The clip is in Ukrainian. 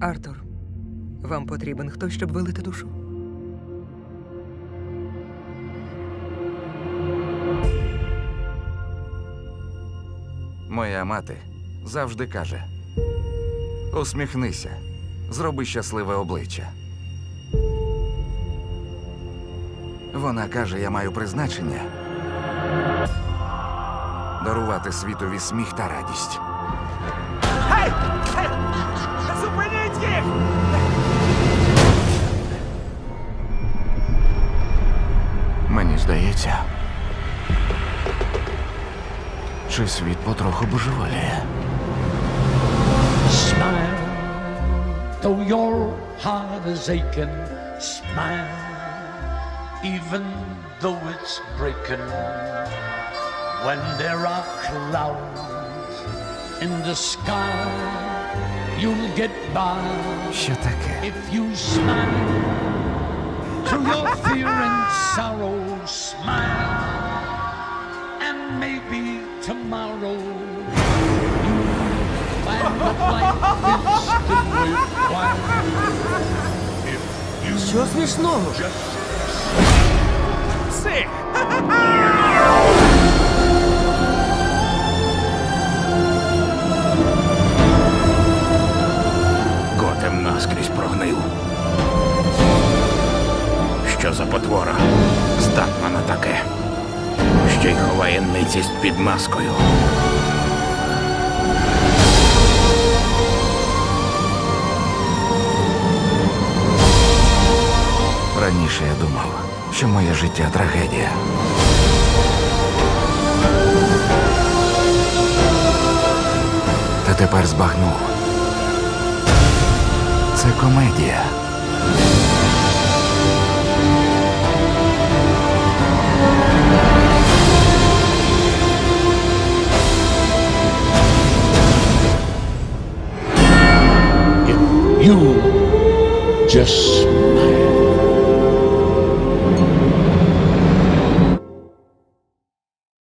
Артур, вам потрібен хтось, щоб вилити душу? Моя мати завжди каже: усміхнися, зроби щасливе обличчя. Вона каже, я маю призначення дарувати світові сміх та радість. Зупиніть Мені здається, чи світ потроху божеволіє. Smile, though your heart is aching. Smile, even though it's breaking. When there are clouds in the sky, you'll get by Що таке? if you smile. Through your fear and sorrow, smile, and maybe tomorrow find that life is still worthwhile. If you Що смішного? Псих! Готем наскрізь прогнив. Що за потвора? Здатна на таке. Ще й ховає ницість під маскою. Раніше я думав, що моє життя трагедія. Та тепер збагнув. Це комедія. You just.